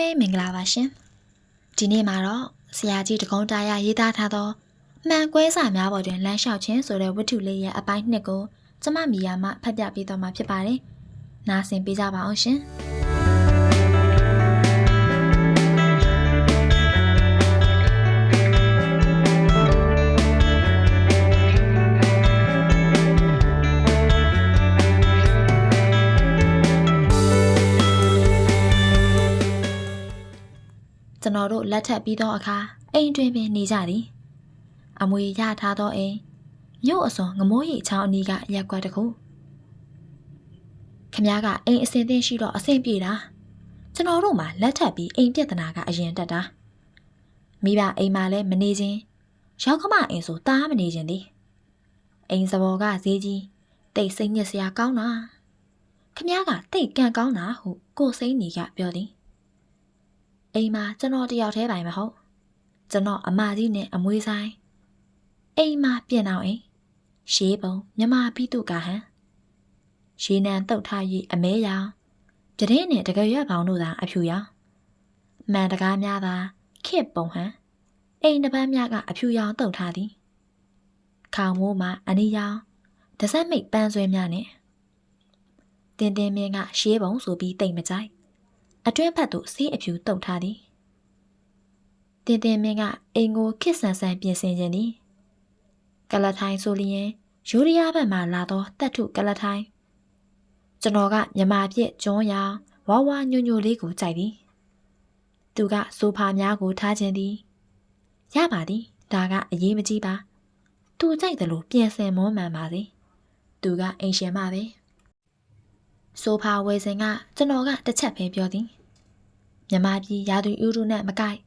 မဲမင်္ဂလာပါရှင်ဒီနေ့မှာတော့ဆရာကြီးတကုံးတာရရေးသားထားသောမှန်ကွဲစာများပေါ်တွင်လမ်းလျှောက်ခြင်းဆိုတဲ့ဝတ္ထုလေးရဲ့အပိုင်းနှစ်ကိုကျမမီယာမှဖတ်ပြပေးသွားမှာဖြစ်ပါတယ်နားဆင်ပေးကြပါအောင်ရှင် ကျွန်တော်တို့လက်ထပ်ပြီးသောအခါအိမ်တွင်ပင်နေကြသည်အမွေရထားသောအိမ်မြို့အစွန်ငမိုးရိပ်ချောင်းအနီးကရက်ကွက်တစ်ခုခမားကအိမ်အစင်သင်းရှိတော့အဆင်ပြေတာကျွန်တော်တို့မှလက်ထပ်ပြီးအိမ်ပြဿနာကအရင်တက်တာမိဘအိမ်မှာလည်းမနေခြင်းရောက်ခမအိမ်ဆိုတားမနေခြင်းသည်အိမ်စဘော်ကဈေးကြီးတိတ်စိတ်ညစ်စရာကောင်းတာခမားကတိတ်ကန်ကောင်းတာဟုကိုစိမ့်နေကပြောသည် အိမ်မှာကျွန်တော်တယောက်တည်းပိုင်မဟုတ်ကျွန်တော်အမကြီးနဲ့အမွေးဆိုင်အိမ်မှာပြင်အောင်အိမ်ရှေးပုံမြမပိတုကဟန်ရှေးနံတုတ်ထား၍အမဲရောင်ပြတင်းနဲ့တကရွက်ပေါင်းတို့သာအဖြူရောင်မှန်တကားများသာခစ်ပုံဟန်အိမ်တစ်ပန်းများကအဖြူရောင်တုတ်ထားသည်ခေါင်မိုးမှာအနီရောင်ဒဇက်မိတ်ပန်းဆွဲများနဲ့တင်းတင်းမင်းကရှေးပုံဆိုပြီးတိတ်မကြိုက် အတွင်းဘက်သို့ဆေးအဖြူတုတ်ထားသည်တင်တင်မင်းကအိမ်ကိုခစ်ဆန်ဆန်ပြင်ဆင်ခြင်းသည်ကလထိုင်ဆိုလျင်ယူရီးယားဘက်မှလာသောတက်ထုကလထိုင်ကျွန်တော်ကမြမာပြစ်ကျွန်းရောင်ဝါဝါညိုညိုလေးကိုကြိုက်သည်သူကဆိုဖာများကိုထားခြင်းသည်ရပါသည်ဒါကအရေးမကြီးပါသူကြိုက်တယ်လို့ပြင်ဆင်မောမှန်ပါစေသူကအိမ်ရှင်မပဲဆိုဖာဝယ်စင်ကကျွန်တော်ကတစ်ချက်ပဲပြောသည် မြမပြည်ရာသူဥရုနဲ့မကိုက်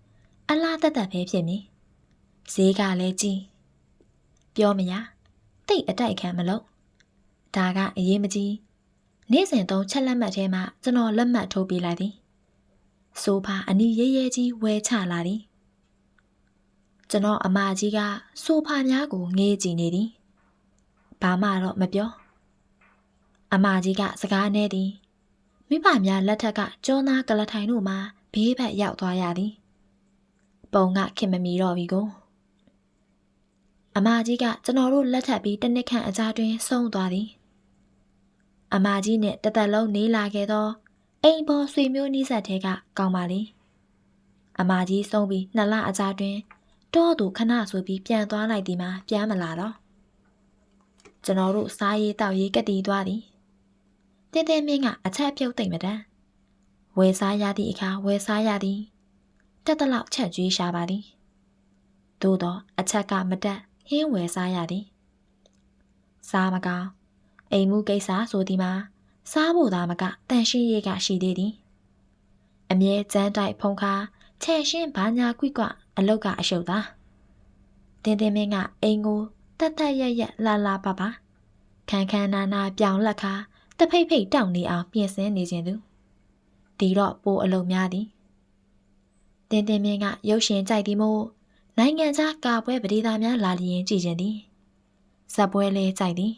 အလားတက်တက်ပဲဖြစ်နေဈေးကလည်းကြီးပြောမရတိတ်အတိုက်ခံမလို့ဒါကအရေးမကြီးနေ့စဉ်သုံးချက်လက်မှတ်ထဲမှာကျွန်တော်လက်မှတ်ထိုးပေးလိုက်သည်ဆိုဖာအနီးရဲရဲကြီးဝဲချလာသည်ကျွန်တော်အမကြီးကဆိုဖာများကိုငေးကြည့်နေသည်ဘာမှတော့မပြောအမကြီးကစကားနဲ့သည် မိဘများလက်ထက်ကကျောနာကလထိုင်တို့မှဘေးဘက်ရောက်သွားရသည်ပုံကခင်မမီတော့ပြီကိုအမကြီးကကျွန်တော်တို့လက်ထပ်ပြီးတစ်နှစ်ခန့်အကြာတွင်ဆုံးသွားသည်အမကြီးနဲ့တသက်လုံးနေလာခဲ့သောအိမ်ပေါ်ဆွေမျိုးနီးစပ်တဲ့ကကောင်းပါလေအမကြီးဆုံးပြီးနှစ်လအကြာတွင်တောသူခဏဆိုပြီးပြန်သွားလိုက်သည်မှာပြန်မလာတော့ကျွန်တော်တို့စားရေးတောက်ရေးကတိသွားသည် တင်းတင်းမင်းကအချက်ပြုတ်သိမ့်မတန်းဝယ်စားရသည့်အခါဝယ်စားရသည်တက်တလောက်ချက်ကျွေးရှာပါသည်သို့တော့အချက်ကမတက်ဟင်းဝယ်စားရသည်စားမကောင်းအိမ်မှုကိစ္စဆိုသည်မှာစားဖို့သာမကတန်ရှင်းရေးကရှိသေးသည်အမြဲကျန်းတိုက်ဖုံခါချဲရှင်းဘာညာကွိကွအလုတ်ကအရှုပ်သာတင်းတင်းမင်းကအိမ်ကိုတက်တက်ရက်ရက်လာလာပါပါခန်းခန်းနာနာပြောင်လက်ခါ တဖိတ်ဖိတ်တောင့်နေအောင်ပြင်ဆင်နေခြင်းသူဒီတော့ပိုအလုံးများသည်တင်းတင်းမြင့်ကရုပ်ရှင်ကြိုက်သည်မို့နိုင်ငံခြားကာပွဲပဒေသာများလာလျင်ကြည်ခြင်းသည်ဇက်ပွဲလဲကြိုက်သည်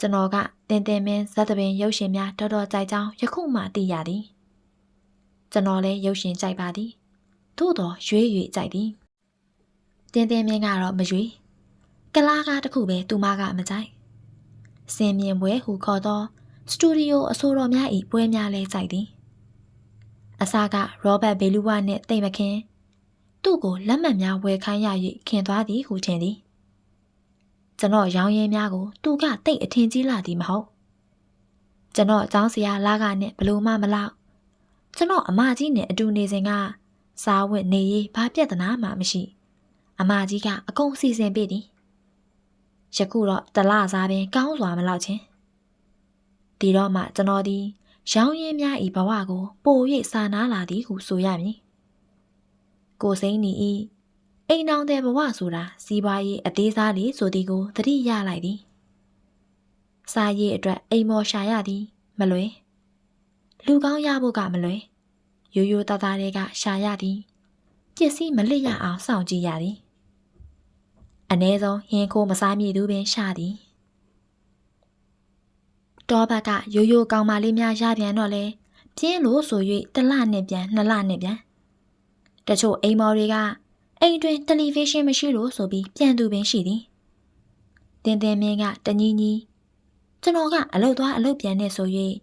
ကျွန်တော်ကတင်းတင်းမြင့်ဇက်တပင်ရုပ်ရှင်များတော်တော်ကြိုက်ကြောင်းယခုမှသိရသည်ကျွန်တော်လည်းရုပ်ရှင်ကြိုက်ပါသည်သို့တော်ရွေးရွေးကြိုက်သည်တင်းတင်းမြင့်ကတော့မရွေးကလားကားတစ်ခုပဲသူမကမကြိုက် စင်မြင်ပွဲဟုခေါ်သောစတူဒီယိုအဆိုတော်များ၏ပွဲများလဲကြိုက်သည်အစကရောဘတ်ဘေလူဝနှင့်တိတ်မခင်သူ့ကိုလက်မှတ်များဝယ်ခိုင်းရ၍ခင်သွားသည်ဟုထင်သည်ကျွန်တော်ရောင်းရဲများကိုသူကတိတ်အထင်ကြီးလာသည်မဟုတ်ကျွန်တော်အကြောင်းစရာလာကနဲ့ဘလို့မှမလောက်ကျွန်တော်အမကြီးနဲ့အတူနေစဉ်ကစားဝတ်နေရေးဘာပြဿနာမှမရှိ အမကြီးကအကုန်စီစဉ်ပေးသည် ယခုတော့တလစားပင်ကောင်းစွာမလောက်ချင်းဒီတော့မှကျွန်တော်ဒီရောင်းရင်းများဤဘဝကို ပို၍စာနာလာသည်ဟုဆိုရမည်ကိုစိမ့်နီဤအိမ်အောင်တဲ့ဘဝဆိုတာစီးပွားရေးအသေးစားလေးဆိုသည်ကိုသတိရလိုက်သည်စာရေးအတွက်အိမ်မော်ရှာရသည် မလွယ်လူကောင်းရဖို့ကမလွယ်ရိုးရိုးသားသားတွေကရှာရသည်ပစ္စည်းမလစ်ရအောင်စောင့်ကြည့်ရသည် အ ਨੇ ဆုံးဟင်းခိုးမစားမိသူပင်ရှာသည်တောဘက်ကရိုးရိုးကောင်မလေးများရပြန်တော့လေပြင်းလို့ဆို၍တစ်လနဲ့ပြန်နှစ်လနဲ့ပြန်တချို့အိမ်မော်တွေကအိမ်တွင်တယ်လီဗီရှင်းမရှိလို့ဆိုပြီးပြန်သူပင်ရှိသည်တင်းတင်းမင်းကတညီညီကျွန်တော်ကအလုတ်သွားအလုတ်ပြန်နေဆို၍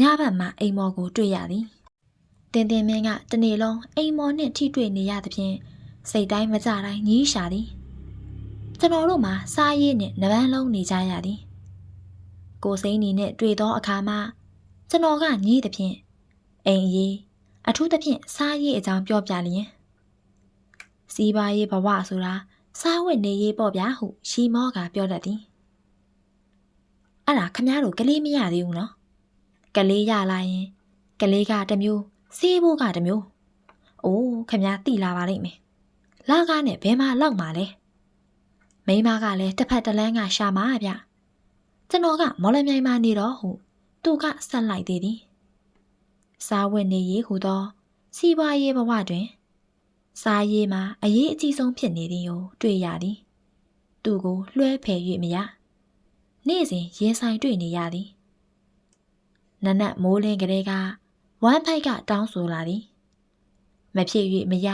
ညဘက်မှာအိမ်မော်ကိုတွေ့ရသည်တင်းတင်းမင်းကတနေ့လုံးအိမ်မော်နှင့်ထိတွေ့နေရသဖြင့်စိတ်တိုင်းမကြတိုင်းညှီးရှာသည် ကျွန်တော်တို့မှာစားရည်နှင့်နဗန်းလုံးနေကြရသည်ကိုစိမ့်နီနဲ့တွေ့သောအခါမှာကျွန်တော်ကညည်းသဖြင့်အိမ်ရေးအထူးသဖြင့်စားရည်အကြောင်းပြောပြလျင်စီးပွားရေးဘဝဆိုတာစားဝတ်နေရေးပေါ့ဗျာဟုရှီမောကပြောတတ်သည်အဲ့ဒါခမည်းတော်ကလေးမရသေးဘူးနော်ကလေးရလာရင် ကလေးကတစ်မျိုးစီးဖို့ကတစ်မျိုးအိုးခမည်းတိလာပါလိမ့်မယ်လာကားနဲ့ဘဲမလောက်မှာလဲ မိမကလည်းတစ်ဖက်တစ်လန်းကရှာမှာဗျကျွန်တော်ကမော်လမြိုင်မှာနေတော့ဟုသူကဆက်လိုက်သေးသည်စားဝတ်နေရေးဟူသော စီးပွားရေးဘဝတွင် စားရေးမှာအရေးအကြီးဆုံးဖြစ်နေသည်ကိုတွေ့ရသည်သူကိုလွှဲဖယ်၍မရနေ့စဉ်ရင်ဆိုင်တွေ့နေရသည်နနက်မိုးလင်းကလေးကဝမ်းဖိုက်ကတောင်းဆိုလာသည်မဖြစ်၍မရ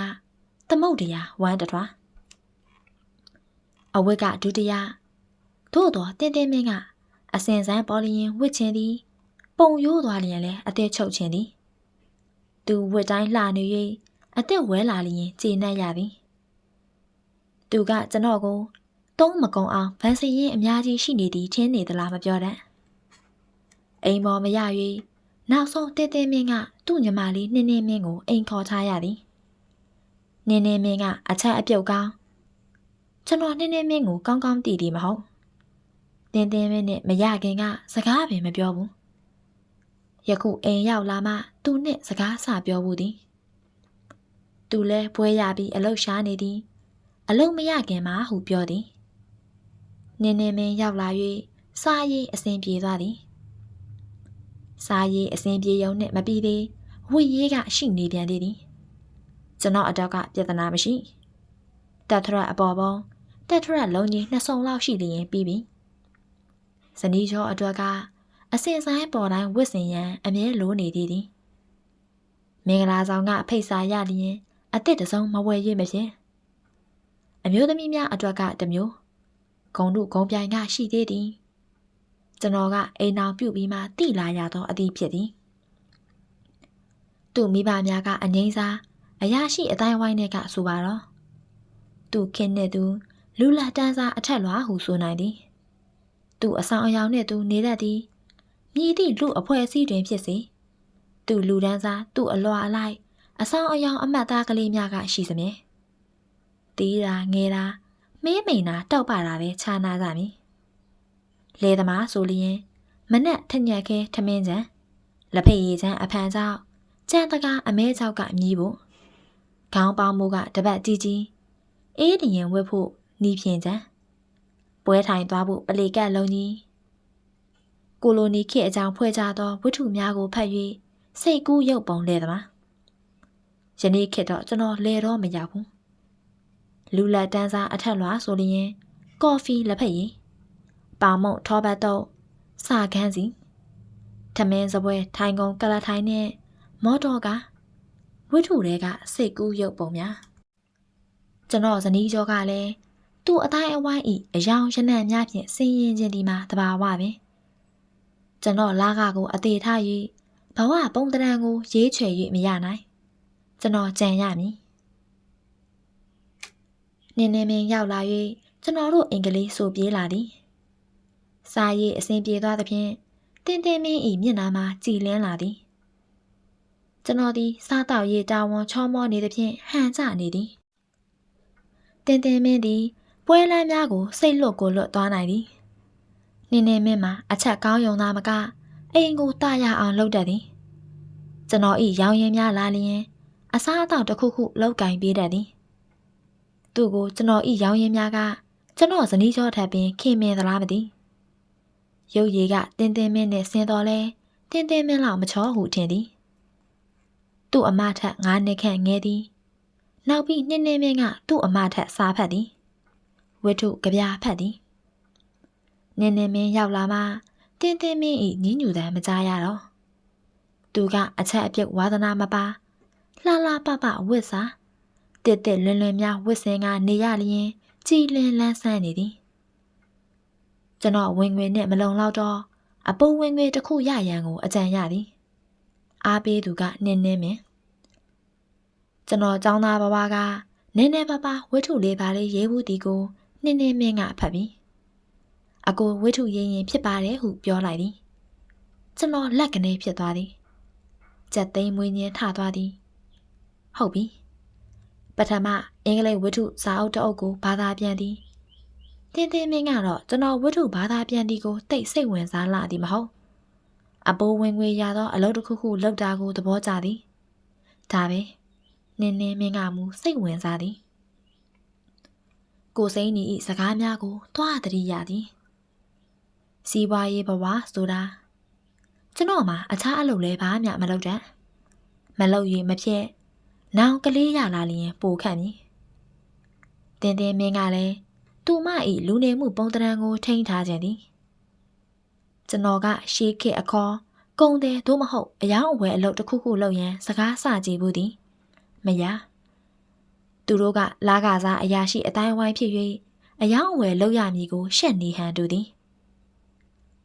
သမုတ်တရားဝမ်းတထွား အဝတ်ကဒုတိယသို့တော်တင်းတင်းမင်းကအစင်စမ်းပေါ်လျင်ဝစ်ချင်းသည် ပုံရိုးသွားလျင်လည်းအသက်ချုပ်ခြင်းသည်သူဝတ်တိုင်းလှနေ၍အသက်ဝဲလာလျင်ကျေနပ်ရသည်သူကကျွန်တော်ကိုသုံးမကုံအောင်ဗန်စရင်အများကြီးရှိနေသည်ထင်းနေသလားမပြောတတ်အိမ်ပေါ်မရ၍နောက်ဆုံးတဲတဲမင်းကသူ့ညီမလေးနင်းနင်းမင်းကိုအိမ်ခေါ်ထားရသည်နင်းနင်းမင်းကအချက်အပြုတ်ကောင်း ကျွန်တော်နင်းနင်းမင်းကိုကောင်းကောင်းတည်တည်မဟုတ်တင်းတင်းမင်းနဲ့မရခင်က စကားပင်မပြောဘူးယခုအိမ်ရောက်လာမှသူနဲ့စကားဆပြောဘူးသည်သူလဲပွဲရပြီးအလုတ်ရှားနေသည်အလုတ်မရခင်မှာဟုပြောသည်နင်းနေမင်းရောက်လာ၍စားရည်အစဉ်ပြေသွားသည်စားရည်အစဉ်ပြေုံနဲ့မပြီးသေးဝိရေးကရှိနေပြန်သေးသည်ကျွန်တော်အတော့ကပြဿနာမရှိတက်ထရက်အပေါ်ပေါ် တက်ထရက်လုံးကြီးနှစ်စုံလောက်ရှိလျင်ပြီးပြီဇနီးကျော်အတွက်ကအစင်ဆိုင်ပေါ်တိုင်းဝစ်စင်ရန်အမြဲလိုနေသေးသည်မင်္ဂလာဆောင်ကဖိတ်စာရလျင်အစ်စ်တစုံမဝယ်ရမဖြစ်အမျိုးသမီးများအတွက်ကတမျိုးဂုံတို့ဂုံပြိုင်ကရှိသေးသည်ကျွန်တော်ကအိမ်အောင်ပြုတ်ပြီးမှတိလာရသောအသည့်ဖြစ်သည်သူ့မိဘများကအငိမ့်စားအရာရှိအတိုင်းဝိုင်းတဲ့ကဆိုပါတော့သူခင်းတဲ့သူ လူလာတန်းစားအထက်လွားဟုဆိုနိုင်သည်သူအဆောင်အယောင်နဲ့သူနေတတ်သည်မြည်သည့်လူအဖွဲ့အစည်းတွင်ဖြစ်စေသူလူတန်းစားသူ့အလွာအလိုက်အဆောင်အယောင်အမှတ်သားကလေးများကရှိစမြဲတီးတာငဲတာမင်းမိန်တာတောက်ပါတာပဲခြားနာကြမည်လေသမားဆိုလျင်မနက်ထညက်ခဲထမင်းချံလက်ဖက်ရည်ချံအဖန်ကြောက်ကြံတကားအမဲကြောက်ကမြည်ဖို့ခေါင်းပေါင်းမှုကတပတ်ကြီးကြီးအေးတရင်ဝက်ဖို့ နီးဖြင်ချံပွဲထိုင်သွားဖို့ပလေကက်လုံးကြီးကိုလိုနီခေတ်အကြောင်းဖွဲ့ကြသောဝတ္ထုများကိုဖတ်၍စိတ်ကူးရုပ်ပုံလဲသမားယနေ့ခေတ်တော့ကျွန်တော်လဲတော့မရောက်ဘူးလူလက်တန်းစားအထက်လွှာဆိုလျင်ကော်ဖီလက်ဖက်ရည်ပါမုံထောပတ်တော့စာခန်းစီထမင်းစပွဲထိုင်ကုန်ကလထိုင်နဲ့မော်တော်ကဝိထုတွေကစိတ်ကူးရုပ်ပုံများကျွန်တော်ဇနီးကျော်ကလည်း သူ့အတိုင်းအဝိုင်းဤအယောင်ရနံ့များဖြင့်ဆင်းရင်ခြင်းဒီမှာတဘာဝပင်ကျွန်တော်လာကကိုအသေးထား၍ဘဝပုံတရံကိုရေးချွေ၍မရနိုင်ကျွန်တော်ကြံရမည်နင်းနေမင်းရောက်လာ၍ကျွန်တော်တို့အင်္ဂလိပ်ဆိုပြေးလာသည်စာရေးအစဉ်ပြေသွားသဖြင့်တင်းတင်းမင်းဤမျက်နှာမှာကြည်လင်းလာသည်ကျွန်တော်သည်စားတောက်ရေးတာဝန်ချောမောနေသဖြင့်ဟန်ကျနေသည်တင်းတင်းမင်းသည် ပွဲလမ်းများကိုစိတ်လွတ်ကိုလွတ်သွားနိုင်သည်နင်းနေမင်းမှာအချက်ကောင်းယုံသားမကအိမ်ကိုတာရအောင်လုပ်တတ်သည်ကျွန်တော်ဤရောင်ရင်များလာလျင်အစားအသောက်တစ်ခုခုလောက်ကင်ပေးတတ်သည်သူ့ကိုကျွန်တော်ဤရောင်ရင်များကကျွန်တော်ဇနီးကျော်ထပ်ပင်ခင်မင်သလားမသိရုပ်ရည်ကတင်းတင်းမင်းနဲ့ဆင်းတော်လဲတင်းတင်းမင်းလောက်မချောဟုထင်သည်သူ့အမထက်ငါးနှစ်ခန့်ငယ်သည် နောက်ပြီးနှစ်နှစ်မင်းကသူ့အမထက်စားဖတ်သည် ဝတ္ထုကြပြဖတ်သည်နင်းနေမင်းရောက်လာမှတင်းတင်းမင်းဤညညူတမ်းမကြားရတော့သူကအချက်အပြုတ်ဝါသနာမပါလှလှပပဝစ်စာတစ်တစ်လွင်လွင်များဝစ်စင်ကနေရလျင်ကြည်လင်လန်းဆန်းနေသည်ကျွန်တော်ဝင်ငွေနဲ့မလုံလောက်တော့အပူဝင်ငွေတစ်ခုရရန်ကိုအကြံရသည်အားပေးသူကနင်းနင်းမင်းကျွန်တော်ចောင်းသားဘဝကနည်းနည်းပါးပါးဝိထုလေးပါလေးရေးဘူးဒီကို နင်းနင်းမင်းကဖတ်ပြီးအကိုဝိထုရေးရင်ဖြစ်ပါတယ်ဟုပြောလိုက်သည်ကျွန်တော်လက်ကနေဖြစ်သွားသည်ကြက်သိမ်းမွေးညင်းထသွားသည်ဟုတ်ပြီပထမအင်္ဂလိပ်ဝိထုစာအုပ်တအုပ်ကိုဘာသာပြန်သည်တင်းတင်းမင်းကတော့ကျွန်တော်ဝိထုဘာသာပြန်သည်ကိုတိတ်စိတ်ဝင်စားလာသည်မဟုတ်အပိုးဝင်ငွေရသောအလုပ်တစ်ခုခုလုပ်တာကိုသဘောကျသည်ဒါပဲနင်းနင်းမင်းကမူစိတ်ဝင်စားသည် ကိုစိမ့်နီဤစကားများကိုတွားတတိရသည်စီးပွားရေးဘဝဆိုတာကျွန်တော်မှာအခြားအလုပ်လဲဘာမှမလုပ်တတ်မလုပ်ရင်မဖြစ်နောင်ကလေးရလာလျင်ပိုခန့်မည်တင်းတင်းမင်းကလည်းသူမဤလူနေမှုပုံတံကိုထိန်းထားခြင်းသည်ကျွန်တော်ကရှေးခေတ်အခေါ်ကုံတယ်သို့မဟုတ်အယောင်အဝယ်အလုပ်တစ်ခုခုလုပ်ရန်စကားစကြည့်ဘူးသည်မရ သူတို့ကလာကစားအရာရှိအတိုင်းဝိုင်းဖြစ်၍အယောင်အဝယ်လုပ်ရမည်ကိုရှက်နေဟန်တူသည်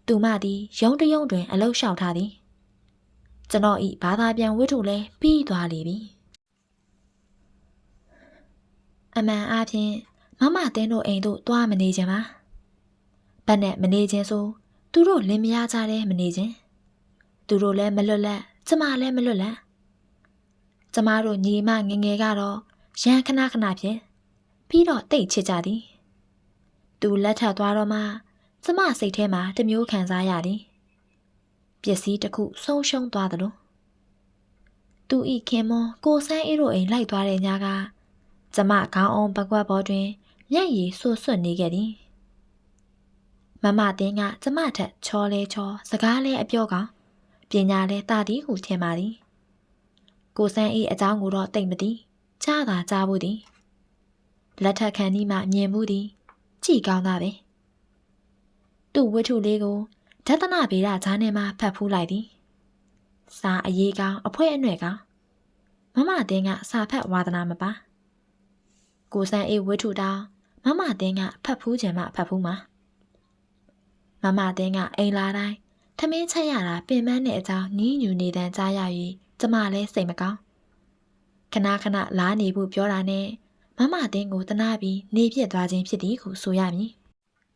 သူမသည်ရုံးတရုံးတွင် အလုလျှောက်ထားသည်ကျွန်တော်ဤဘာသာပြန်ဝတ္ထုလဲပြီးသွားလေပြီအမှန်အားဖြင့်မမတင်းတို့အိမ်တို့သွားမနေခြင်းပါဘတ်နဲ့မနေခြင်းဆိုသူတို့လင်မယားကြတဲ့မနေခြင်းသူတို့လည်းမလွတ်လပ်ကျမလည်းမလွတ်လပ်ကျမတို့ညီမငငယ်ကတော့ ရန်ခဏခဏဖြစ်ပြီးတော့တိတ်ချစ်ကြသည်သူလက်ထပ်သွားတော့မှကျမစိတ်ထဲမှာတမျိုးခံစားရသည်ပစ္စည်းတစ်ခုဆုံးရှုံးသွားသလိုသူဤခင်မွန်ကိုဆန်းအေးတို့အိမ်လိုက်သွားတဲ့ညကကျမခေါင်းအောင်ပကွက်ပေါ်တွင်မျက်ရည်ဆွဆွနေခဲ့သည်မမတင်းကကျမထက်ချောလဲချော စကားလဲအပြောကောင်ပညာလဲတာသည်ဟုထင်ပါသည်ကိုဆန်းအေးအကြောင်းကိုတော့တိတ်မသိ ကြားသာကြားဘူးသည်လက်ထက်ခံဒီမှမြင်မှုသည်ကြည်ကောင်းသားပဲသူ့ဝတ္ထုလေးကိုဒသနာဗေဒဂျာနယ်မှာဖတ်ဖူးလိုက်သည်စာအရေးကောင်းအဖွဲအနှဲ့ကောင်းမမတင်းကစာဖတ်ဝါသနာမပါကိုစံအေးဝတ္ထုတောင်မမတင်းကဖတ်ဖူးခြင်းမှဖတ်ဖူးမှာမမတင်းကအိမ်လာတိုင်းထမင်းချက်ရတာပင်ပန်းတဲ့အကြောင်းနီးညူနေတန်းကြားရ၍ကျမလည်းစိတ်မကောင်း ခဏခဏလားနေဖို့ပြောတာနဲ့မမတင်းကိုတနာပြီးနေပြစ်သွားခြင်းဖြစ်သည်ဟုဆိုရမည်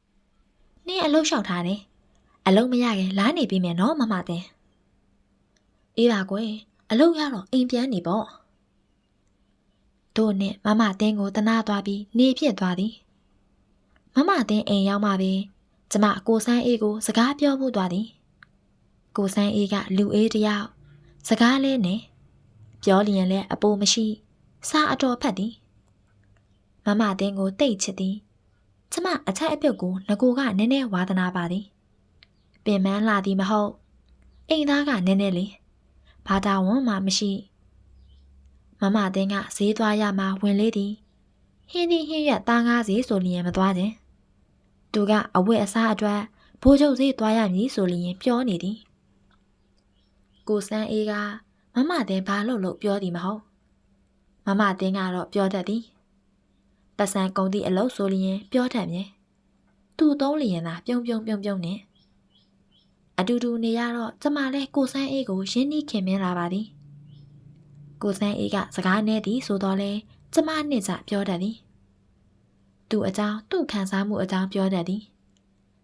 ။နင်းအလုတ်လျှောက်ထားတယ်။အလုတ်မရခင်လားနေပြီမယ်နော်မမတင်း။အေးပါကွယ်အလုတ်ရတော့အိမ်ပြန်နေပေါ့။တို့နဲ့မမတင်းကိုတနာသွားပြီးနေပြစ်သွားသည်။မမတင်းအိမ်ရောက်မှပဲကျမကိုဆန်းအေးကိုစကားပြောဖို့သွားသည်။ကိုဆန်းအေးကလူအေးတယောက်စကားလဲနဲ့ ပြောလျင်လဲအပိုမရှိစာအတော်ဖတ်သည်မမတင်းကိုတိတ်ချစ်သည်ကျမအချက်အပြုတ်ကိုငကိုကနည်းနည်းဝါသနာပါသည်ပင်မန်းလာသည်မဟုတ်အိမ်သားကနည်းနည်းလေးဘာသာဝန်မှမရှိမမတင်းကဈေးသွားရမှဝင်လေးသည်ဟင်းဒီဟင်းရက်သားငါးစီဆိုလျင်မသွားခြင်းသူကအဝတ်အစားအတွက်ဘိုးချုပ်ဈေးသွားရမည်ဆိုလျင်ပြောနေသည်ကိုစန်းအေးက မမတင်းဘာလို့လို့ပြောသည်မဟုတ်မမတင်းကတော့ပြောတတ်သည်ပတ်စံကုန်သည့်အလုပ်ဆိုလျင်ပြောတတ်မြဲသူ့သုံးလျင်သာပြုံးပြုံးပြုံးပြုံးနဲ့အတူတူနေရတော့ကျမလည်းကိုစန်းအေးကိုရင်းနှီးခင်မင်းလာပါသည်ကိုစန်းအေးကစကားနဲ့သည်ဆိုတော့လေကျမနှစ်ကြပြောတတ်သည်သူ့အကြောင်းသူ့ခံစားမှုအကြောင်းပြောတတ်သည်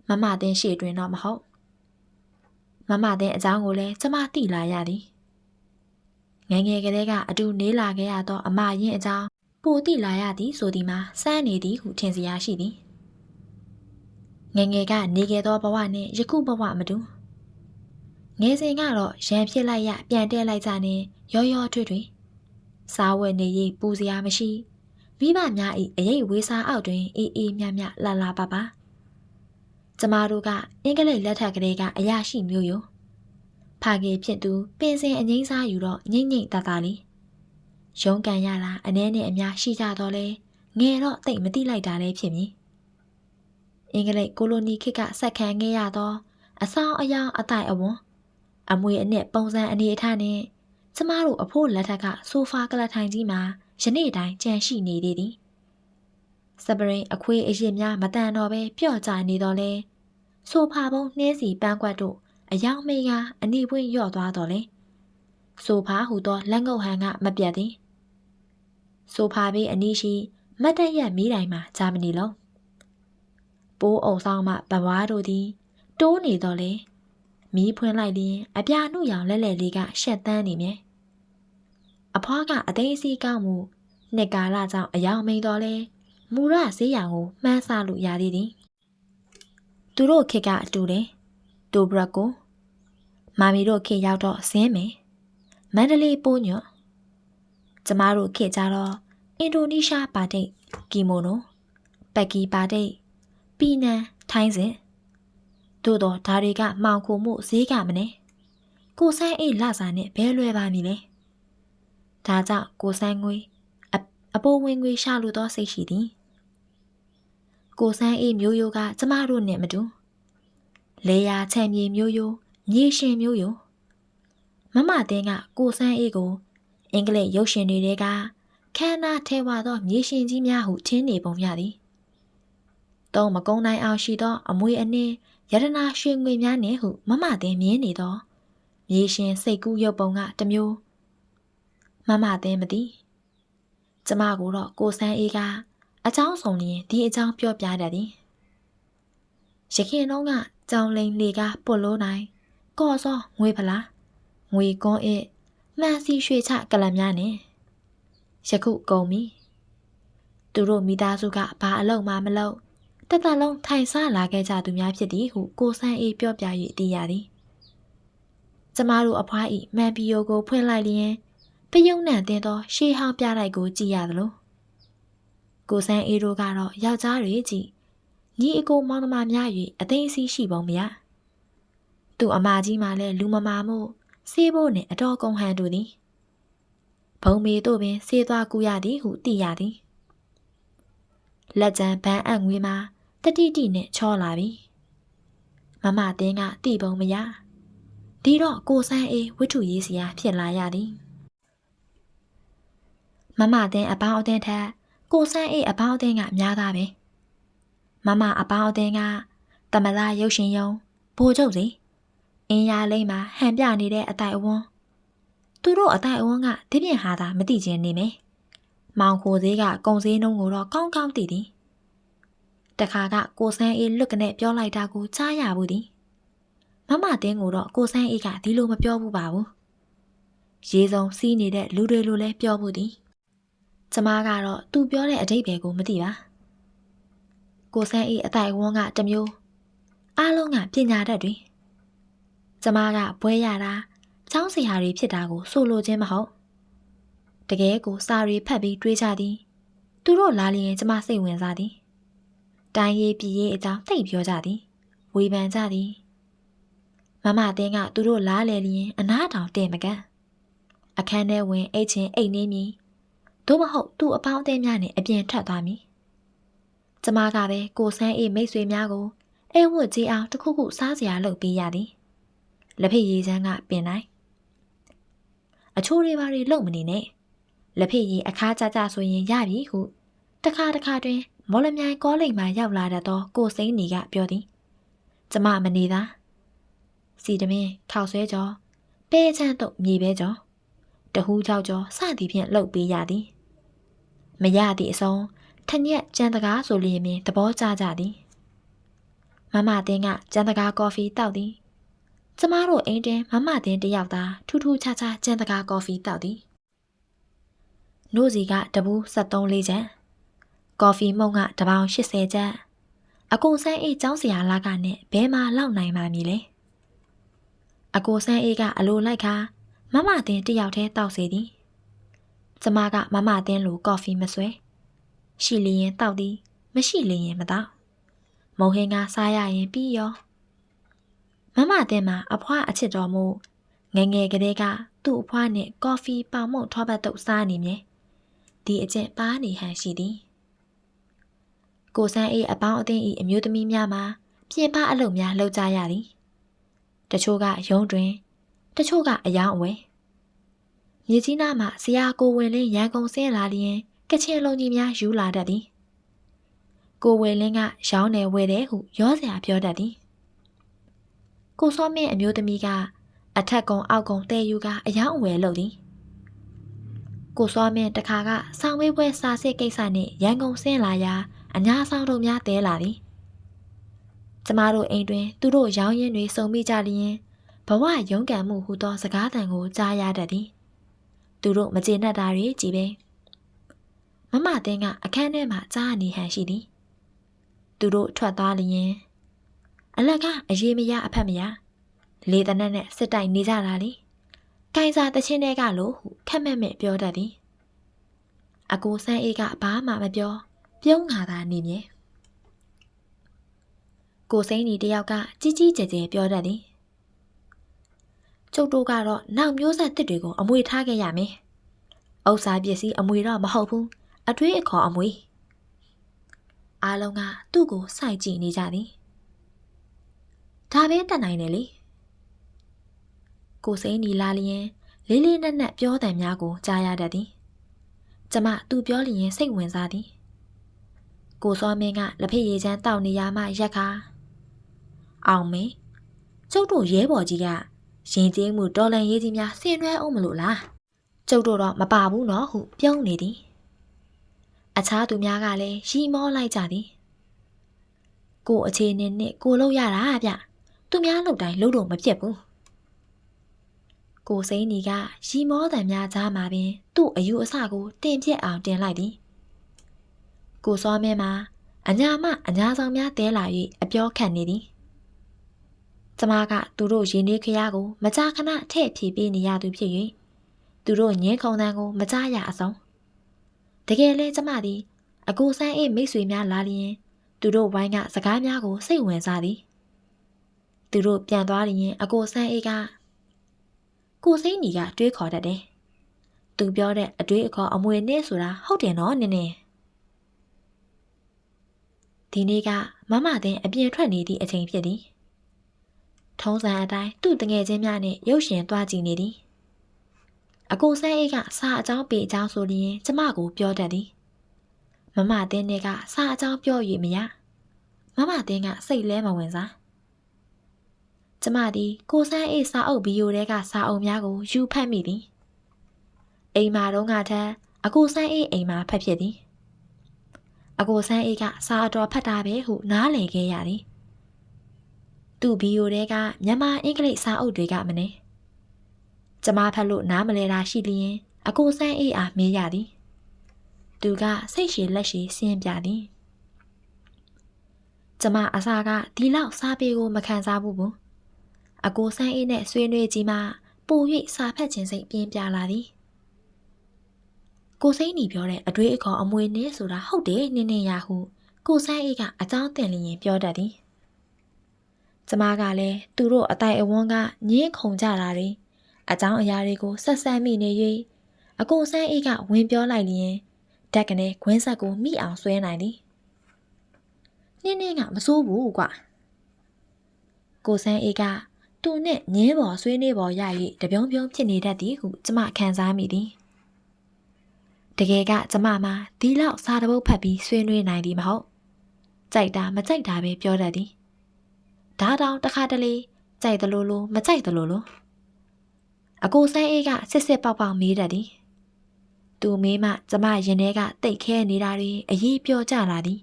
မမတင်းရှေ့တွင်တော့မဟုတ်မမတဲ့အကြောင်းကိုလည်းကျမသိလာရသည် ငငယ်ကလေးကအတူနေလာခဲ့ရသောအမရင်အကြောင်းပိုသိလာရသည်ဆိုသည်မှာစမ်းနေသည်ဟုထင်စရာရှိသည်ငငယ်ကနေခဲ့သောဘဝနှင့်ယခုဘဝမတူငယ်စဉ်ကတော့ရံဖြစ်လိုက်ရပြန်တဲလိုက်ကြနှင့်ရောရောထွေ့ထွေ့စားဝယ်နေရေးပူစရာမရှိမိဘများ၏အရေးဝေးစားအောက်တွင်အေးအေးမြမြလှလှပါပါကျမတို့ကအင်္ဂလိပ်လက်ထက်ကလေးကအရာရှိမျိုးယို ဖခင်ဖြစ်သူပင်စင်အငိမ့်စားယူတော့ငိမ့်ငိမ့်တတလေးရုံးကန်ရတာအနည်းနဲ့အများရှိကြတော့လဲငယ်တော့တိတ်မတိလိုက်တာလည်းဖြစ်မည်အင်္ဂလိပ်ကိုလိုနီခေတ်ကဆက်ခံခဲ့ရသော အဆောင်အယောင်အတိုင်အဝွန်အမွေအနှစ်ပုံစံအနေအထားနဲ့ကျမတို့အဖို့လက်ထက်ကဆိုဖာကလထိုင်ကြီးမှာယနေ့တိုင်းကြံရှိနေသေးသည်စပရင်အခွေးအရစ်များမတန်တော့ပဲပျော့ကျနေတော့လဲဆိုဖာပုံနှင်းစီပန်းကွက်တို့ အယောင်မေးကအနိပွင့်ရော့သွားတော့လေဆိုဖာဟူသောလက်ငုပ်ဟန်ကမပြတ်သည်ဆိုဖာဘေးအနီးရှိမတ်တက်ရက်မီးတိုင်မှာဂျာမနီလုံးပိုးအုံဆောင်မှဘဝါတို့သည် တိုးနေတော့လေမီးဖွင့်လိုက်ရင်အပြာနှုတ်ရောင်လဲလဲလေးကရှက်တန်းနေမြဲအဖွားကအသိအစီးကောင်းမှုနှစ်ကာလကြောင့်အယောင်မိန်တော်လဲမူရဆေးရောင်ကိုမှန်းဆလို့ရသေးသည်သူတို့ခေတ်ကအတူတယ် တိုဘရက်ကိုမာမီတို့ခေတ်ရောက်တော့ဆင်းမယ်မန္တလေးပိုးညွတ်ကျမတို့ခေတ်ကြတော့အင်ဒိုနီးရှားပါတိတ်ကီမိုနိုပက်ကီပါတိတ်ပီနန်ထိုင်းစဉ်သို့တော့ဒါတွေကမှောင်ခိုမှုဈေးကမနေကိုဆန်းအိတ်လစာနဲ့ဘဲလွယ်ပါမည်လေဒါကြောင့်ကိုဆန်းငွေအအပိုးဝင်ငွေရှာလို့တော့စိတ်ရှိသည်ကိုဆန်းအိတ်မျိုးရိုးကကျမတို့နဲ့မတူ လေယာချမ်းမြေမျိုးယိုမြေရှင်မျိုးယိုမမသင်းကကိုစန်းအေးကို အင်္ဂလိပ်ရုပ်ရှင်တွေထဲကခမ်းနားထဲဝသောမြေရှင်ကြီးများဟုထင်နေပုံရသည်သုံးမကုန်းနိုင်အောင်ရှိသော အမွေအနှင်းယတနာရွှေငွေများနှင့်ဟုမမသင်းမြင်နေသောမြေရှင်စိတ်ကူးရုပ်ပုံကတမျိုးမမသင်းမသိကျမကိုတော့ကိုစန်းအေးကအချောင်းဆောင်ရင်ဒီအချောင်းပြောပြတတ်သည်ရခင်တော့က ကြောင်လိန်လေကပွတ်လို့နိုင်ကော့စောငွေဖလားငွေကွန်းအစ်မှန်စီရွှေချကလပ်များနဲ့ယခုကုန်ပြီသူတို့မိသားစုကဘာအလုပ်မှမလုပ်တသက်လုံးထိုင်စားလာခဲ့ကြသူများဖြစ်သည်ဟုကိုဆန်းအေးပြောပြ၍သိရသည်ကျမတို့အဖွားဤမန်ပီယိုကိုဖွင့်လိုက်လျင်ပယုံနံတင်သောရှေးဟောင်းပြလိုက်ကိုကြည့်ရသလိုကိုဆန်းအေးတို့ကတော့ယောက်ျားတွေကြည့် ညီအကိုမောင်နှမများ၍အသိအစီရှိပုံမရသူ့အမကြီးမှလည်းလူမမာမှုစေးဖို့နှင့်အတော်ကုန်ဟန်တို့သည်ဘုံမေတို့ပင်ဆေးသွားကူရသည်ဟုသိရသည်လက်ကျန်ဗန်းအပ်ငွေမှာတတိတိနဲ့ချောလာပြီမမတင်းကတိပုံမရဒီတော့ကိုဆန်းအေးဝိထုရေးစရာဖြစ်လာရသည်မမတင်းအပေါင်းအသင်းထက်ကိုဆန်းအေးအပေါင်းအသင်းကများသားပဲ မမအပေါင်းအသင်းကတမလာရုပ်ရှင်ယုံဘိုးချုပ်စီအင်းရလိမ့်မှာဟန်ပြနေတဲ့အတိုင်အဝန်းသူတို့အတိုင်အဝန်းကဒီပြင်ဟာသာမသိချင်းနေမယ်။မောင်ခိုသေးကကုံစည်းနှုံးကိုတော့ကောင်းကောင်းသိသည်။တခါကကိုဆန်းအေးလွတ်ကနေပြောလိုက်တာကိုကြားရဘူးသည်။မမတင်းကိုတော့ကိုဆန်းအေးကဒီလိုမပြောဘူးပါဘူး။ရေစုံစီးနေတဲ့လူတွေလိုလဲပြောဘူးသည်။ကျမကတော့သူပြောတဲ့အတိတ်ပဲကိုမသိပါ။ ကိုဆန်းအေးအတိုင်ဝန်းကတမျိုးအားလုံးကပညာတတ်တွေ။ကျမကဘွဲရတာចောင်းစီဟာတွေဖြစ်တာကိုဆိုလိုခြင်းမဟုတ်တကယ်ကိုစာရီဖတ်ပြီးတွေးကြသည် သူတို့လာလျင်ကျမစိတ်ဝင်စားသည်တိုင်းရေးပြည်ရေးအကြောင်းသိပြောကြသည် ဝေဖန်ကြသည်မမတင်းကသူတို့လားလေလျင်အနားတောင်တင်မကန်အခန်းထဲဝင်အိတ်ချင်းအိတ်နေမည်သို့မဟုတ်သူ့အပေါင်းအသင်းများနဲ့အပြင်ထွက်သွားမည် ကျမကပဲကိုဆန်းအေးမိတ်ဆွေများကိုအဲဝတ်ကြီးအောင်တခုခုစားစရာလုပ်ပေးရသည်လက်ဖိတ်ရည်စမ်းကပင်တိုင်းအချိုးတွေဘာတွေလုံမနေနဲ့လက်ဖေးရီအခါကြကြဆိုရင်ရပြီဟုတခါတခါတွင် မော်လမြိုင်ကောလိပ်မှရောက်လာတတ်သောကိုစိမ့်နေကပြောသည်ကျမမနေသာစီတမင်းထောက်ဆွဲကြောပဲချမ်းတော့မြေပဲကြောတဟူးကြောက်ကြောစသည်ဖြင့်လှုပ်ပေးရသည်မရသည့်အစုံ ထညက်ကြံတကားဆိုလျင်ပင်သဘောကျကြသည်မမတင်းကကြံတကားကော်ဖီတောက်သည်ကျမတို့အိမ်တွင်မမတင်းတယောက်သာထူးထူးခြားခြားကြံတကာကော်ဖီတောက်သည်နို့စီကတဘူး73လေးကျန်ကော်ဖီမုံကတပေါင်80ကျန်အကိုဆန်းအေးကျောင်းစရာလာကနဲ့ဘဲမှာလောက်နိုင်ပါမည်လေအကိုဆန်းအေးကအလိုလိုက်ခါမမတင်းတယောက်တည်းတောက်စီသည်ကျမကမမတင်းလိုကော်ဖီမဆွဲ ရှိလျင်တောက်သည် မရှိလျင်မတောက်မုံဟင်းကစားရရင်ပြီးရောမမတင်မှာအဖွားအချစ်တော်မူငငယ်ကလေးကသူ့အဖွားနဲ့ကော်ဖီပေါင်မုတ်ထောပတ်တုပ်စားနေမြဲဒီအကျင့်ပါနေဟန်ရှိသည်ကိုဆန်းအေးအပေါင်းအသင်းဤအမျိုးသမီးများမှာပြင်ပအလုပ်များလုပ်ကြရသည်တချို့ကရုံးတွင်တချို့ကအယောင်အဝယ်မြေကြီးနားမှာဆရာကိုဝင်လင်းရန်ကုန်ဆင်းလာလျင် ကချင်လုံးကြီးများယူလာတတ်သည်ကိုဝေလင်းကရောင်းတယ်ဝယ်တယ်ဟုရောစရာပြောတတ်သည်ကိုစောမင်းအမျိုးသမီးကအထက်ကုံအောက်ကုံတဲယူကအယောင်အဝယ်လုပ်သည်ကိုစောမင်းတခါကဆောင်းဝေးပွဲစာစစ်ကိစ္စနှင့်ရန်ကုန်ဆင်းလာရာအညာဆောင်တို့များတဲလာသည်ကျမတို့အိမ်တွင် သူတို့ရောင်းရင်းတွေစုံမိကြလျင်ဘဝရုန်းကန်မှုဟူသောစကားသံကိုကြားရတတ်သည် သူတို့မကျေနပ်တာတွေကြည်ပဲမ မတင်းကအခန်းထဲမှာကြားနေဟန်ရှိသည်သူတို့ထွက်သွားလျင်အလကအရေးမရအဖက်မရလေတနက်နဲ့စစ်တိုင်နေကြတာလေကိုင်စာတချင်းတွေကလို့ဟုခက်မဲ့မဲ့ပြောတတ်သည်အကိုဆန်းအေးကဘာမှမပြော ပြုံးငါသာနေမြဲကိုစိမ့်ဒီတယောက်ကကြီးကြီးကျယ်ကျယ်ပြောတတ်သည်ကျုပ်တို့ကတော့နောက်မျိုးဆက်တစ်တွေကိုအမွေထားခဲ့ရမယ်။ဥစ္စာပစ္စည်းအမွေတော့မဟုတ်ဘူး။ အထွေးအခေါ်အမွေ။အားလုံးကသူ့ကိုစိုက်ကြည့်နေကြသည်။ဒါပဲတတ်နိုင်တယ်လေ။ကိုစိမ့်ဒီလာလျင်လေးလေးနက်နက်ပြောတဲ့များကိုကြားရတတ်သည်။ကျမသူပြောလျင်စိတ်ဝင်စားသည်။ကိုစောမင်းကလက်ဖက်ရည်ချမ်းတောက်နေရမှရက်ခါအောင်မေကျုပ်တို့ရဲဘော်ကြီးကရင်ကျေးမှုတော်လန်ရေးကြီးများဆင်နွှဲအောင်မလို့လားကျုပ်တို့တော့မပါဘူးနော်ဟုပြုံးနေသည် အခြားသူများကလည်းရီမောလိုက်ကြသည်ကိုအခြေအနေနဲ့ကိုလောက်ရတာဗျသူများလောက်တိုင်းလှုပ်လို့မပြတ်ဘူးကိုစိမ့်နီကရီမောတန်များကြားမှာပင် သူ့အယူအဆကိုတင်ပြက်အောင်တင်လိုက်သည်ကိုစောမင်းမှာအညာမအညာဆောင်များတဲလာ၍အပြောခတ်နေသည်ကျမကသူတို့ရင်းနှီးခရကို မကြခဏထည့်ဖြည့်ပေးနေရသူဖြစ်၍သူတို့ညင်းခုံတန်းကို မကြရအဆုံး တကယ်လဲကျမသည်အကိုဆန်းအေးမိတ်ဆွေများလာလျင်သူတို့ဝိုင်းကစကားများကိုစိတ်ဝင်စားသည်သူတို့ပြန်သွားလျင်အကိုဆန်းအေးကကိုစိမ့်ညီကတွေးခေါ်တတ်တယ်သူပြောတဲ့အတွေးအခေါ်အမွေနဲ့ဆိုတာဟုတ်တယ်နော်နင်းနေဒီနေ့ကမမတဲ့အပြင်ထွက်နေသည့်အချိန်ဖြစ်သည်ထုံးစံအတိုင်းသူ့တငယ်ချင်းများနဲ့ရုပ်ရှင်သွားကြည့်နေသည် အကိုဆန်းအေးကစာအကြောင်းပေအကြောင်းဆိုရင်ကျမကိုပြောတတ်သည်မမတင်းနဲ့ကစာအကြောင်းပြော၍မရမမတင်းကစိတ်လဲမဝင်စားကျမသည်ကိုဆန်းအေးစာအုပ်ဗီဒီယိုတွေကစာအုပ်များကိုယူဖတ်မိသည်အိမ်မာတုန်းကထက်အကိုဆန်းအေးအိမ်မာဖတ်ဖြစ်သည်အကိုဆန်းအေးကစာအတော်ဖတ်တာပဲဟုနားလည်ခဲ့ရသည်သူ့ဗီယိုတွေကမြန်မာအင်္ဂလိပ်စာအုပ်တွေကမနေ ကျမဖတ်လို့နားမလဲတာရှိလျင်အကိုဆန်းအေးအားမေးရသည်သူကစိတ်ရှည်လက်ရှည်ဆင်းပြသည်ကျမအစားကဒီလောက်စားပေကိုမခံစားဘူးဘူးအကိုဆန်းအေးနဲ့ဆွေးနွေးကြည့်မှပို၍စာဖတ်ခြင်းစိတ်ပြင်းပြလာသည်ကိုစိမ့်နီပြောတဲ့အတွေ့အခေါ်အမွေနည်းဆိုတာဟုတ်တယ်နင်းနေရဟုကိုဆန်းအေးကအကြောင်းတင်လျင်ပြောတတ်သည်ကျမကလည်းသူတို့အတိုင်အဝန်းကညင်းခုန်ကြတာတွေ အကြောင်းအရာတွေကိုဆက်ဆက်မိနေ၍အကိုဆန်းအေးကဝင်ပြောလိုက်လျင်ဓာတ်ကနေခွင်းဆက်ကိုမိအောင်ဆွဲနိုင်သည်နင်းနင်းကမစိုးဘူးကွာကိုဆန်းအေးကသူနဲ့ညင်းပေါ်ဆွေးနေပေါ်ရ၍တပြုံးပြုံးဖြစ်နေတတ်သည်ဟုကျမခံစားမိသည်တကယ်ကကျမမှာဒီလောက်စာတပုတ်ဖတ်ပြီးဆွေးနွေးနိုင်သည်မဟုတ်ကြိုက်တာမကြိုက်တာပဲပြောတတ်သည်ဒါတောင်တခါတလေကြိုက်တယ်လို့လို့မကြိုက်တယ်လို့လို့ အကိုဆန်းအေးကစစ်စစ်ပေါက်ပေါက်မေးတတ်သည်သူမေးမှကျမရင်ထဲကတိတ်ခဲနေတာတွေအရေးပြောကြလာသည်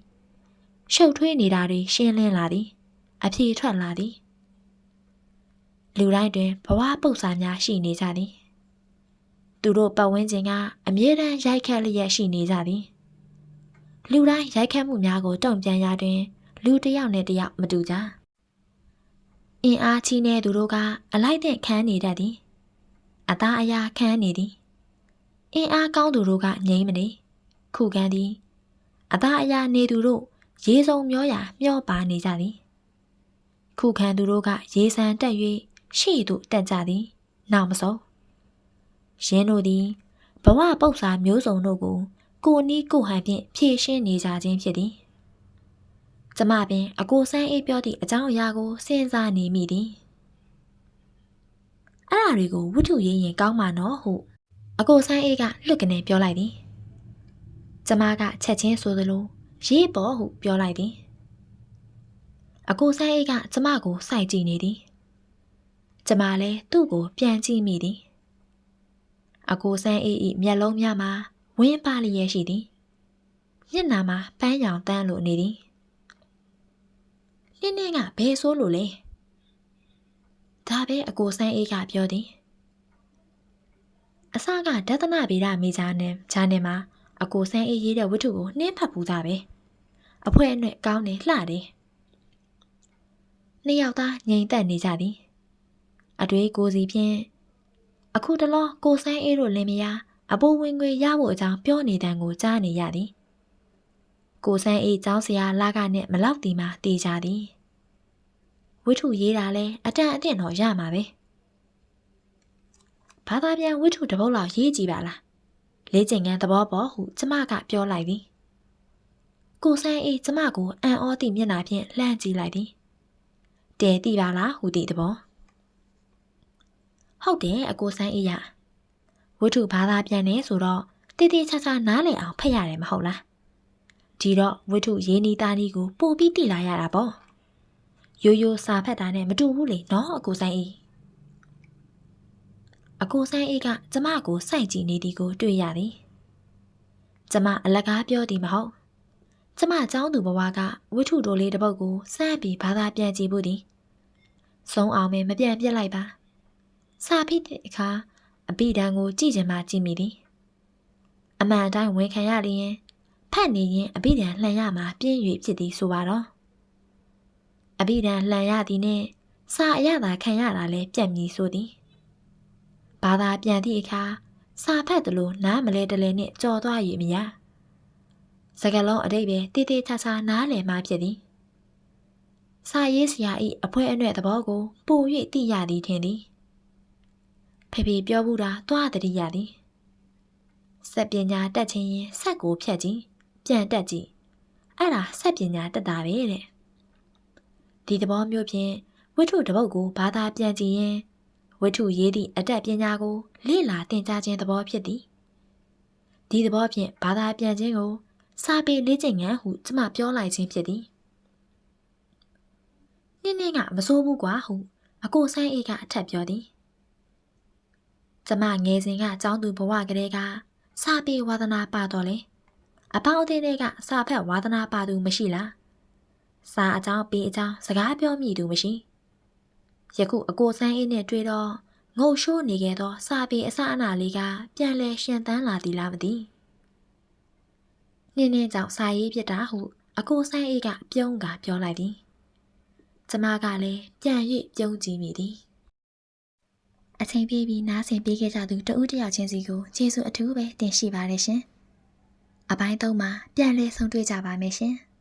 ရှုပ်ထွေးနေတာတွေရှင်းလင်းလာသည်အပြေထွက်လာသည်လူတိုင်းတွင်ဘဝပု္ပ္ပာများရှိနေကြသည်သူတို့ပတ်ဝန်းကျင်ကအမြဲတမ်းရိုက်ခတ်လျက်ရှိနေကြသည်လူတိုင်းရိုက်ခတ်မှုများကိုတုံ့ပြန်ရတွင် လူတစ်ယောက်နဲ့တစ်ယောက်မတူကြအင်အားကြီးနေသူတို့ကအလိုက်တဲ့ခန်းနေတတ်သည် အသားအရာခန်းနေသည်အင်အားကောင်းသူတို့ကငြိမ်းမနေခုခံသည်အသားအရာနေသူတို့ရေစုံမျောရာမျောပါနေကြသည်ခုခံသူတို့ကရေဆန်တက်၍ရှေ့သို့တက်ကြသည်နောက်မစုံရင်းတို့သည်ဘဝပု္ပ္ပာမျိုးစုံတို့ကိုကိုနီးကိုဟန်ဖြင့်ဖြည့်ရှင်းနေကြခြင်းဖြစ်သည်ကျမပင်အကိုဆန်းအေးပြောသည့်အကြောင်းအရာကိုစဉ်းစားနေမိသည် အအဲ့ဓာတွေကိုဝတ္ထုရေးရင်ကောင်းမှာနော်ဟုအကိုဆန်းအေးကလွတ်ကနေပြောလိုက်သည်ကျမကချက်ချင်းဆိုသလိုရေးပေါ်ဟုပြောလိုက်သည်အကိုဆန်းအေးကကျမကိုစိုက်ကြည့်နေသည်ကျမလည်းသူ့ကိုပြန်ကြည့်မိသည်အကိုဆန်းအေး၏မျက်လုံးများမှာဝင်းပါလျက်ရှိသည်မျက်နှာမှာပန်းရောင်တန်းလိုနေသည်နင်းနေကဘယ်ဆိုးလို့လဲ ဒါပဲအကိုဆန်းအေးကပြောသည်အစကဒသနဗေဒမေဂျာနဲ့ဂျာနယ်မှာအကိုဆန်းအေးရေးတဲ့ဝတ္ထုကိုနှင်းဖတ်ပူးတာပဲအဖွဲအနှဲ့ကောင်းတယ်လှတယ်နှစ်ယောက်သားငြိမ်သက်နေကြသည် အတွေးကိုစီဖြင့်အခုတလောကိုဆန်းအေးတို့လင်မယားအပိုးဝင်ခွေရဖို့အကြောင်းပြောနေတဲ့ကိုကြားနေရသည်ကိုဆန်းအေးကျောင်းဆရာလာကနဲ့မလောက်တီမှတေးကြသည် ဝိထုရေးတာလဲအတန်အင့်တော့ရမှာပဲဘာသာပြန်ဝိထုတစ်ပုဒ်လောက်ရေးကြည့်ပါလားလေးကျင်ငန်းသဘောပေါ်ဟုကျမကပြောလိုက်သည်ကိုဆန်းအေးကျမကိုအံ့ဩသည့်မျက်နှာဖြင့်လှမ်းကြည့်လိုက်သည်တဲတိပါလားဟူသည့်သဘောဟုတ်တယ်အကိုဆန်းအေးရဝိထုဘာသာပြန်နေဆိုတော့တေးသေးချာချာနားလည်အောင်ဖတ်ရတယ်မဟုတ်လားဒီတော့ဝိထုရေးနီးသားနီးကိုပို့ပြီးတည်လာရတာပေါ့ ရိုးရိုးစာဖတ်တာနဲ့မတူဘူးလေနော်အကိုဆိုင်အေးအကိုဆိုင်အေးကကျမကိုစိုက်ကြည့်နေသည်ကိုတွေ့ရသည်ကျမအလကားပြောသည်မဟုတ်ကျမเจ้าသူဘဝကဝိထုတိုလေးတစ်ပုတ်ကိုစမ်းပြီးဘာသာပြန်ကြည့်ဖို့သည်ဆုံးအောင်မပြန်ပြက်လိုက်ပါစာဖိတဲ့အခါအပိဒံကိုကြည့်ချင်မှကြည့်မိသည်အမှန်အတိုင်းဝန်ခံရလျင်ဖတ်နေရင်အဘိဓမ္မာလှန်ရမှာပြင်း၍ဖြစ်သည်ဆိုပါတော့ အဘိဓမ္မာလှန်ရသည်နှင့်စာအရသာခံရတာလဲပြက်မြည်ဆိုသည်ဘာသာပြန်သည့်အခါစာဖတ်သလိုနားမလဲတလဲနှင့်ကြော်သွား၍မရစကလုံးအတိတ်ပဲတည်တည်ချာချာနားလည်မှဖြစ်သည်စာရေးဆရာဤအဖွဲအနှဲ့သဘောကိုပို၍သိရသည်ထင်သည်ဖေဖေပြောဘူးတာသွားတတိရသည်စက်ပညာတက်ချင်းရင်စက်ကိုဖြတ်ကြည့်ပြန်တက်ကြည့်အဲ့ဒါဆက်ပညာတက်တာပဲတဲ့ ဒီသဘောမျိုးဖြင့်ဝိထုတပုတ်ကိုဘာသာပြန်ကြည့်ရင်ဝိထုရေးသည့်အတက်ပညာကိုလေ့လာသင်ကြားခြင်းသဘောဖြစ်သည်ဒီသဘောဖြင့်ဘာသာပြန်ခြင်းကိုစာပေလေ့ကျင့်ငန်းဟုကျမပြောလိုက်ခြင်းဖြစ်သည်နင်းနင်းကမစိုးဘူးကွာဟုအကိုဆန်းအေးကအထက်ပြောသည်ကျမငယ်စဉ်ကចောင်းသူဘဝကလေးကစာပေဝါသနာပါတော့လေအပေါင်းအသင်းတွေကစာဖက်ဝါသနာပါသူမရှိလား စာအကြောင်းပေအကြောင်းစကားပြောမိသူမရှိယခုအကိုဆန်းအေးနဲ့တွေ့တော့ငုတ်ရှိုးနေခဲ့သောစာပေအစအနာလေးကပြန်လဲရှင်သန်းလာသည်လားမသိနင်းနင်းကြောင့်စာရေးပြတာဟု အကိုဆန်းအေးကပြုံးကပြောလိုက်သည်ကျမကလည်းပြန်၍ပြုံးကြည့်မိသည်အချိန်ပြည့်ပြီးနားဆင်ပေးခဲ့ကြသူတဦးတယောက်ချင်းစီကိုကျေးဇူးအထူးပဲတင်ရှိပါတယ်ရှင်။အပိုင်းသုံးမှာပြန်လည်ဆုံတွေ့ကြပါမယ်ရှင်။